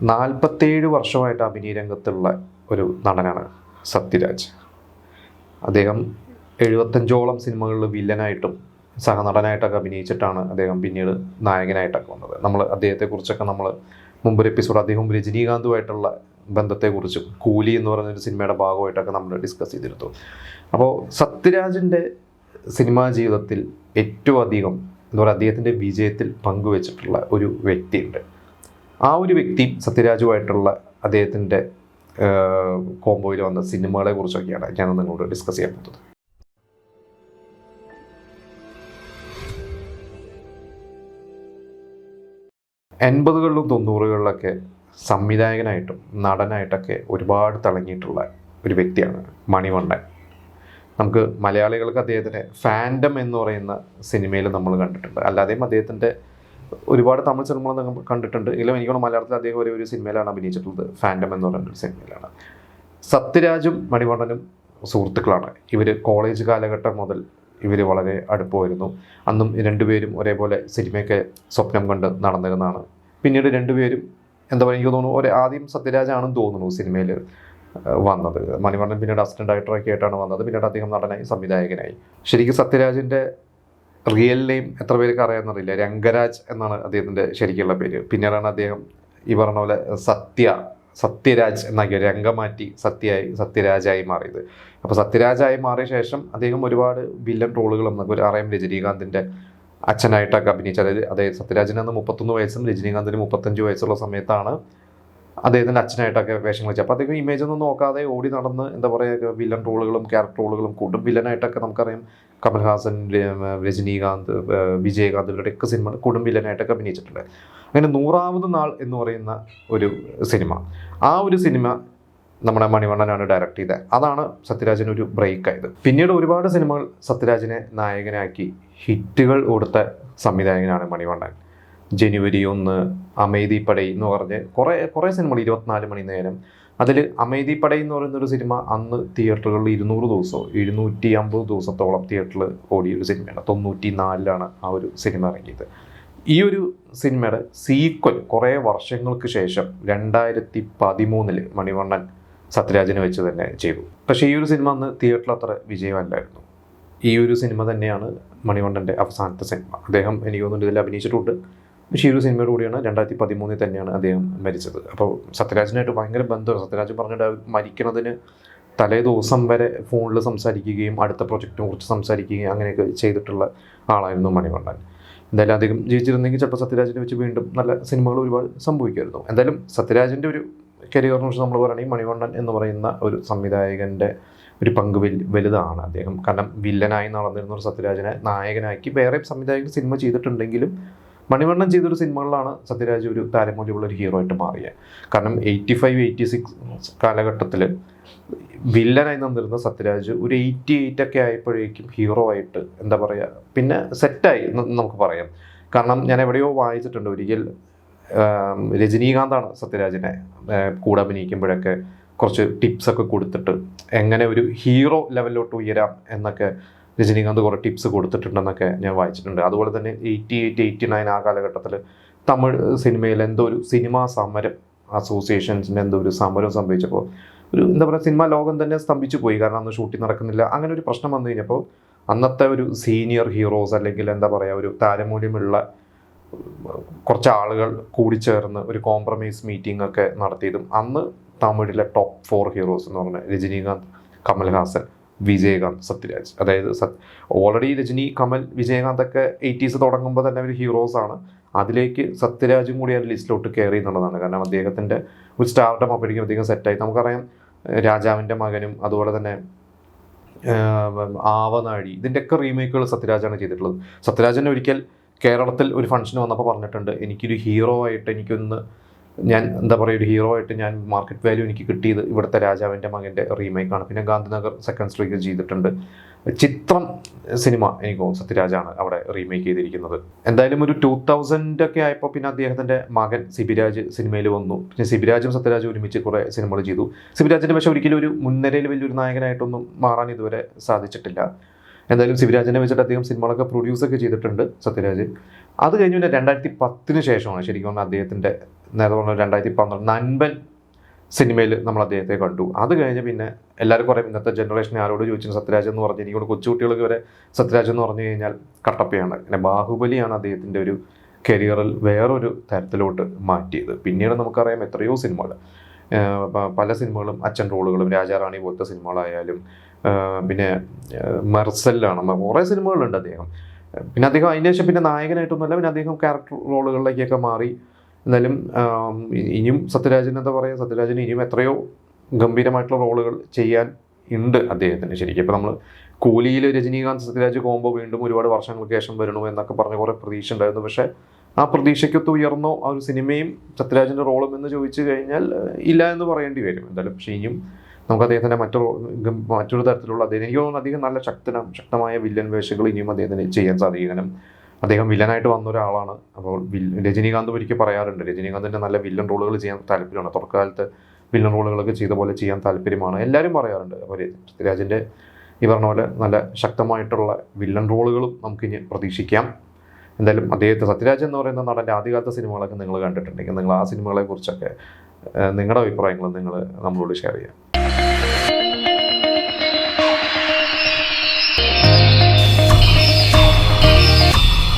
നാൽപ്പത്തേഴ് വർഷമായിട്ട് അഭിനയ രംഗത്തുള്ള ഒരു നടനാണ് സത്യരാജ്. അദ്ദേഹം എഴുപത്തഞ്ചോളം സിനിമകളിൽ വില്ലനായിട്ടും സഹനടനായിട്ടൊക്കെ അഭിനയിച്ചിട്ടാണ് അദ്ദേഹം പിന്നീട് നായകനായിട്ടൊക്കെ വന്നത്. നമ്മൾ അദ്ദേഹത്തെക്കുറിച്ചൊക്കെ നമ്മൾ മുമ്പൊരു എപ്പിസോഡ് അദ്ദേഹം രജനീകാന്തുമായിട്ടുള്ള ബന്ധത്തെക്കുറിച്ചും കൂലി എന്ന് പറയുന്ന ഒരു സിനിമയുടെ ഭാഗമായിട്ടൊക്കെ നമ്മൾ ഡിസ്കസ് ചെയ്തിരുന്നു. അപ്പോൾ സത്യരാജിന്റെ സിനിമാ ജീവിതത്തിൽ ഏറ്റവും അധികം എന്താ പറയുക അദ്ദേഹത്തിന്റെ വിജയത്തിൽ പങ്കുവച്ചിട്ടുള്ള ഒരു വ്യക്തിയുണ്ട്. ആ ഒരു വ്യക്തി സത്യരാജുമായിട്ടുള്ള അദ്ദേഹത്തിന്റെ കോംബോയിൽ വന്ന സിനിമകളെ കുറിച്ചൊക്കെയാണ് ഞാൻ നിങ്ങളോട് ഡിസ്കസ് ചെയ്യാൻ പോകുന്നത്. എൺപതുകളിലും തൊണ്ണൂറുകളിലൊക്കെ സംവിധായകനായിട്ടും നടനായിട്ടൊക്കെ ഒരുപാട് തിളങ്ങിയിട്ടുള്ള ഒരു വ്യക്തിയാണ് മണിവണ്ണൻ. നമുക്ക് മലയാളികൾക്ക് അദ്ദേഹത്തിന്റെ ഫാൻഡം എന്ന് പറയുന്ന സിനിമയിൽ നമ്മൾ കണ്ടിട്ടുണ്ട്. അല്ലാതെയും അദ്ദേഹത്തിന്റെ ഒരുപാട് തമിഴ് സിനിമകൾ കണ്ടിട്ടുണ്ട്. എങ്കിലും എനിക്കാണ് മലയാളത്തിൽ അദ്ദേഹം ഒരേ ഒരു സിനിമയിലാണ് അഭിനയിച്ചിട്ടുള്ളത്. ഫാൻഡം എന്ന് പറയുന്ന ഒരു സിനിമയിലാണ്. സത്യരാജും മണിവണ്ണനും സുഹൃത്തുക്കളാണ്. ഇവർ കോളേജ് കാലഘട്ടം മുതൽ ഇവർ വളരെ അടുപ്പമായിരുന്നു അന്നും രണ്ടുപേരും ഒരേപോലെ സിനിമയൊക്കെ സ്വപ്നം കണ്ട് നടന്നിരുന്നതാണ്. പിന്നീട് രണ്ടുപേരും എന്താ പറയുക എനിക്ക് തോന്നുന്നു ഒരു ആദ്യം സത്യരാജാണെന്ന് തോന്നുന്നു സിനിമയിൽ വന്നത്. മണിവണ്ണൻ പിന്നീട് അസിസ്റ്റന്റ് ഡയറക്ടറൊക്കെ ആയിട്ടാണ് വന്നത്. പിന്നീട് അദ്ദേഹം നടനായി സംവിധായകനായി. ശരിക്കും സത്യരാജിന്റെ റിയൽ നെയിം എത്ര പേർക്ക് അറിയാമെന്നറിയില്ല രംഗരാജ് എന്നാണ് അദ്ദേഹത്തിന്റെ ശരിക്കുള്ള പേര്. പിന്നീടാണ് അദ്ദേഹം ഈ പറഞ്ഞ പോലെ സത്യ സത്യരാജ് എന്നാക്കിയ രംഗം മാറ്റി സത്യയായി സത്യരാജായി മാറിയത്. അപ്പോൾ സത്യരാജായി മാറിയ ശേഷം അദ്ദേഹം ഒരുപാട് വില്ലൻ റോളുകളും ഒരു അറിയാം രജനീകാന്തിന്റെ അച്ഛനായിട്ടൊക്കെ അഭിനയിച്ചത് അതായത് അതായത് സത്യരാജിന് അന്ന് മുപ്പത്തൊന്ന് വയസ്സും രജനീകാന്തിന് മുപ്പത്തഞ്ച് വയസ്സുള്ള സമയത്താണ് അദ്ദേഹത്തിന്റെ അച്ഛനായിട്ടൊക്കെ വേഷം കളിച്ചത് അപ്പോൾ അദ്ദേഹം ഇമേജ് ഒന്നും നോക്കാതെ ഓടി നടന്ന് എന്താ പറയുക വില്ലൻ റോളുകളും ക്യാരക്ടർ റോളുകളും കൂടും. വില്ലനായിട്ടൊക്കെ നമുക്കറിയാം കമൽഹാസൻ രജനീകാന്ത് വിജയകാന്ത് ഇവരുടെയൊക്കെ സിനിമ കൊടും വില്ലനായിട്ടൊക്കെ അഭിനയിച്ചിട്ടുണ്ട്. അങ്ങനെ നൂറാമത് നാൾ എന്ന് പറയുന്ന ഒരു സിനിമ ആ ഒരു സിനിമ നമ്മുടെ മണിവണ്ണനാണ് ഡയറക്റ്റ് ചെയ്തത്. അതാണ് സത്യരാജിന് ഒരു ബ്രേക്ക് ആയത്. പിന്നീട് ഒരുപാട് സിനിമകൾ സത്യരാജിനെ നായകനാക്കി ഹിറ്റുകൾ കൊടുത്ത സംവിധായകനാണ് മണിവണ്ണൻ. ജനുവരി ഒന്ന് അമേദി പടൈ എന്ന് പറഞ്ഞ് കുറേ കുറേ സിനിമകൾ ഇരുപത്തിനാല് മണി നേരം. അതിൽ അമേദി പടൈ എന്ന് പറയുന്ന ഒരു സിനിമ അന്ന് തിയേറ്ററുകളിൽ ഇരുന്നൂറ് ദിവസമോ എഴുന്നൂറ്റി അമ്പത് ദിവസത്തോളം തിയേറ്ററിൽ ഓടിയ ഒരു സിനിമയാണ്. തൊണ്ണൂറ്റി നാലിലാണ് ആ ഒരു സിനിമ ഇറങ്ങിയത്. ഈ ഒരു സിനിമയുടെ സീക്വൽ കുറേ വർഷങ്ങൾക്ക് ശേഷം രണ്ടായിരത്തി പതിമൂന്നിൽ മണിവണ്ണൻ സത്യരാജനെ വെച്ച് തന്നെ ചെയ്തു. പക്ഷേ ഈ ഒരു സിനിമ അന്ന് തിയേറ്ററിൽ അത്ര വിജയമല്ലായിരുന്നു. ഈ ഒരു സിനിമ തന്നെയാണ് മണിവണ്ണന്റെ അവസാനത്തെ സിനിമ. അദ്ദേഹം എനിക്ക് തോന്നുന്നു ഇതിൽ അഭിനയിച്ചിട്ടുണ്ട്. ഒരു സിനിമയോട് കൂടിയാണ് രണ്ടായിരത്തി പതിമൂന്നിൽ തന്നെയാണ് അദ്ദേഹം മരിച്ചത്. അപ്പോൾ സത്യരാജിനായിട്ട് ഭയങ്കര ബന്ധമാണ്. സത്യരാജ് പറഞ്ഞിട്ട് മരിക്കുന്നതിന് തലേ ദിവസം വരെ ഫോണിൽ സംസാരിക്കുകയും അടുത്ത പ്രൊജക്റ്റിനെ കുറിച്ച് സംസാരിക്കുകയും അങ്ങനെയൊക്കെ ചെയ്തിട്ടുള്ള ആളായിരുന്നു മണികണ്ഠൻ. എന്തായാലും അദ്ദേഹം ജീവിച്ചിരുന്നെങ്കിൽ ചിലപ്പോൾ സത്യരാജിനെ വെച്ച് വീണ്ടും നല്ല സിനിമകൾ ഒരുപാട് സംഭവിക്കുമായിരുന്നു. എന്തായാലും സത്യരാജിന്റെ ഒരു കരിയറിനെ കുറിച്ച് നമ്മൾ പറയുകയാണെങ്കിൽ മണികണ്ഠൻ എന്ന് പറയുന്ന ഒരു സംവിധായകന്റെ ഒരു പങ്ക് വലു വലുതാണ് അദ്ദേഹം. കാരണം വില്ലനായി നടന്നിരുന്ന ഒരു സത്യരാജനെ നായകനാക്കി വേറെ സംവിധായകൻ സിനിമ ചെയ്തിട്ടുണ്ടെങ്കിലും മണിവണ്ണൻ ചെയ്തൊരു സിനിമകളിലാണ് സത്യരാജ് ഒരു താരമൂല്യമുള്ള ഒരു ഹീറോ ആയിട്ട് മാറിയത് കാരണം എയ്റ്റി ഫൈവ് എയ്റ്റി സിക്സ് കാലഘട്ടത്തിൽ വില്ലനായി നിന്നിരുന്ന സത്യരാജ് ഒരു എയ്റ്റി എയ്റ്റ് ഒക്കെ ആയപ്പോഴേക്കും ഹീറോ ആയിട്ട് എന്താ പറയുക പിന്നെ സെറ്റായി നമുക്ക് പറയാം. കാരണം ഞാൻ എവിടെയോ വായിച്ചിട്ടുണ്ട് ഒരിക്കൽ രജനീകാന്താണ് സത്യരാജിനെ കൂടെ അഭിനയിക്കുമ്പോഴൊക്കെ കുറച്ച് ടിപ്സൊക്കെ കൊടുത്തിട്ട് എങ്ങനെ ഒരു ഹീറോ ലെവലിലോട്ട് ഉയരാം എന്നൊക്കെ രജനീകാന്ത് കുറേ ടിപ്സ് കൊടുത്തിട്ടുണ്ടെന്നൊക്കെ ഞാൻ വായിച്ചിട്ടുണ്ട്. അതുപോലെ തന്നെ എയ്റ്റി എയ്റ്റ് എയ്റ്റി നയൻ ആ കാലഘട്ടത്തിൽ തമിഴ് സിനിമയിൽ എന്തോ ഒരു സിനിമാ സമരം അസോസിയേഷൻസിന്റെ എന്തോ ഒരു സമരം സംഭവിച്ചപ്പോൾ ഒരു എന്താ പറയുക സിനിമാ ലോകം തന്നെ സ്തംഭിച്ചു പോയി. കാരണം അന്ന് ഷൂട്ടിംഗ് നടക്കുന്നില്ല. അങ്ങനെ ഒരു പ്രശ്നം വന്നു കഴിഞ്ഞപ്പോൾ അന്നത്തെ ഒരു സീനിയർ ഹീറോസ് അല്ലെങ്കിൽ എന്താ പറയുക ഒരു താരമൂല്യമുള്ള കുറച്ച് ആളുകൾ കൂടി ചേർന്ന് ഒരു കോംപ്രമൈസ് മീറ്റിംഗ് ഒക്കെ നടത്തിയതും അന്ന് തമിഴിലെ ടോപ്പ് ഫോർ ഹീറോസ് എന്ന് പറഞ്ഞ രജനീകാന്ത് കമൽഹാസൻ വിജയകാന്ത് സത്യരാജ്. അതായത് ഓൾറെഡി രജനി കമൽ വിജയകാന്ത് ഒക്കെ എയ്റ്റീസ് തുടങ്ങുമ്പോൾ തന്നെ ഒരു ഹീറോസ് ആണ്. അതിലേക്ക് സത്യരാജും കൂടി ആ ലിസ്റ്റിലോട്ട് കയറി എന്നുള്ളതാണ്. കാരണം അദ്ദേഹത്തിന്റെ ഒരു സ്റ്റാർട്ടം അപ്പോഴേക്കും അദ്ദേഹം സെറ്റായി നമുക്കറിയാം രാജാവിന്റെ മകനും അതുപോലെ തന്നെ ആവനാഴി ഇതിന്റെയൊക്കെ റീമേക്കുകൾ സത്യരാജാണ് ചെയ്തിട്ടുള്ളത്. സത്യരാജനെ ഒരിക്കൽ കേരളത്തിൽ ഒരു ഫംഗ്ഷൻ വന്നപ്പോൾ പറഞ്ഞിട്ടുണ്ട് എനിക്കൊരു ഹീറോ ആയിട്ട് എനിക്കൊന്ന് ഞാൻ എന്താ പറയുക ഒരു ഹീറോ ആയിട്ട് ഞാൻ മാർക്കറ്റ് വാല്യൂ എനിക്ക് കിട്ടിയത് ഇവിടുത്തെ രാജാവിന്റെ മകന്റെ റീമേക്കാണ് പിന്നെ ഗാന്ധിനഗർ സെക്കൻഡ് സ്ട്രീക്ക് ചെയ്തിട്ടുണ്ട്. ചിത്രം സിനിമ എനിക്ക് തോന്നുന്നു സത്യരാജാണ് അവിടെ റീമേക്ക് ചെയ്തിരിക്കുന്നത്. എന്തായാലും ഒരു ടൂ തൗസൻഡ് ഒക്കെ ആയപ്പോൾ പിന്നെ അദ്ദേഹത്തിന്റെ മകൻ സിബിരാജ് സിനിമയിൽ വന്നു. പിന്നെ സിബിരാജും സത്യരാജും ഒരുമിച്ച് കുറേ സിനിമകൾ ചെയ്തു. സിബിരാജിന്റെ പക്ഷേ ഒരിക്കലും ഒരു മുൻനിരയിൽ വലിയൊരു നായകനായിട്ടൊന്നും മാറാൻ ഇതുവരെ സാധിച്ചിട്ടില്ല. എന്തായാലും ശിവരാജനെ വെച്ചിട്ട് അദ്ദേഹം സിനിമകളൊക്കെ പ്രൊഡ്യൂസ് ഒക്കെ ചെയ്തിട്ടുണ്ട് സത്യരാജ്. അത് കഴിഞ്ഞ് പിന്നെ രണ്ടായിരത്തി പത്തിന് ശേഷമാണ് ശരിക്കും പറഞ്ഞാൽ അദ്ദേഹത്തിന്റെ നേരത്തെ പറഞ്ഞ രണ്ടായിരത്തി പന്ത്രണ്ട് നൻപൻ സിനിമയിൽ നമ്മൾ അദ്ദേഹത്തെ കണ്ടു. അത് കഴിഞ്ഞ് പിന്നെ എല്ലാവരും കുറേ ഇന്നത്തെ ജനറേഷൻ ആരോട് ചോദിച്ചു സത്യരാജ് എന്ന് പറഞ്ഞു എനിക്കൊണ്ട് കൊച്ചുകുട്ടികൾക്ക് വരെ സത്യരാജ് എന്ന് പറഞ്ഞു കഴിഞ്ഞാൽ കട്ടപ്പയാണ്. പിന്നെ ബാഹുബലിയാണ് അദ്ദേഹത്തിന്റെ ഒരു കരിയറിൽ വേറൊരു തരത്തിലോട്ട് മാറ്റിയത്. പിന്നീട് നമുക്കറിയാം എത്രയോ സിനിമകൾ. പല സിനിമകളും അച്ഛൻ റോളുകളും രാജാറാണി പോലത്തെ സിനിമകളായാലും പിന്നെ മെർസലിലാണ്. കുറേ സിനിമകളുണ്ട് അദ്ദേഹം. പിന്നെ അദ്ദേഹം അതിന് ശേഷം പിന്നെ നായകനായിട്ടൊന്നുമല്ല പിന്നെ അദ്ദേഹം ക്യാരക്ടർ റോളുകളിലേക്കൊക്കെ മാറി. എന്നാലും ഇനിയും സത്യരാജൻ എന്താ പറയുക സത്യരാജൻ ഇനിയും എത്രയോ ഗംഭീരമായിട്ടുള്ള റോളുകൾ ചെയ്യാൻ ഉണ്ട് അദ്ദേഹത്തിന് ശരിക്കും. ഇപ്പം നമ്മൾ കൂലിയിൽ രജനീകാന്ത് സത്യരാജ് കോംബോ വീണ്ടും ഒരുപാട് വർഷങ്ങൾക്ക് ശേഷം വരണോ എന്നൊക്കെ പറഞ്ഞ കുറേ പ്രതീക്ഷ ഉണ്ടായിരുന്നു. പക്ഷേ ആ പ്രതീക്ഷയ്ക്കൊത്ത് ഉയർന്നോ ആ ഒരു സിനിമയും സത്യരാജന്റെ റോളും എന്ന് ചോദിച്ചു കഴിഞ്ഞാൽ ഇല്ല എന്ന് പറയേണ്ടി വരും എന്തായാലും. പക്ഷേ ഇനിയും നമുക്ക് അദ്ദേഹത്തിന്റെ മറ്റൊരു മറ്റൊരു തരത്തിലുള്ള അദ്ദേഹം എനിക്ക് തോന്നുന്നു അദ്ദേഹം നല്ല ശക്തന ശക്തമായ വില്ലൻ വേഷങ്ങൾ ഇനിയും അദ്ദേഹത്തിന് ചെയ്യാൻ സാധിക്കും കാരണം അദ്ദേഹം വില്ലനായിട്ട് വന്ന ഒരാളാണ്. അപ്പോൾ രജനീകാന്ത് ഒരിക്കൽ പറയാറുണ്ട് രജനീകാന്തിന്റെ നല്ല വില്ലൻ റോളുകൾ ചെയ്യാൻ താല്പര്യമാണ്. തുടക്കകാലത്ത് വില്ലൻ റോളുകളൊക്കെ ചെയ്ത പോലെ ചെയ്യാൻ താല്പര്യമാണ്. എല്ലാവരും പറയാറുണ്ട് അപ്പോൾ രാജന്റെ ഈ പറഞ്ഞ പോലെ നല്ല ശക്തമായിട്ടുള്ള വില്ലൻ റോളുകളും നമുക്കിനി പ്രതീക്ഷിക്കാം. എന്തായാലും അദ്ദേഹത്തെ സത്യരാജ് എന്ന് പറയുന്ന നടന്റെ ആദ്യകാലത്തെ സിനിമകളൊക്കെ നിങ്ങൾ കണ്ടിട്ടുണ്ടെങ്കിൽ നിങ്ങൾ ആ സിനിമകളെക്കുറിച്ചൊക്കെ നിങ്ങളുടെ അഭിപ്രായങ്ങൾ നിങ്ങൾ നമ്മളോട് ഷെയർ ചെയ്യാം.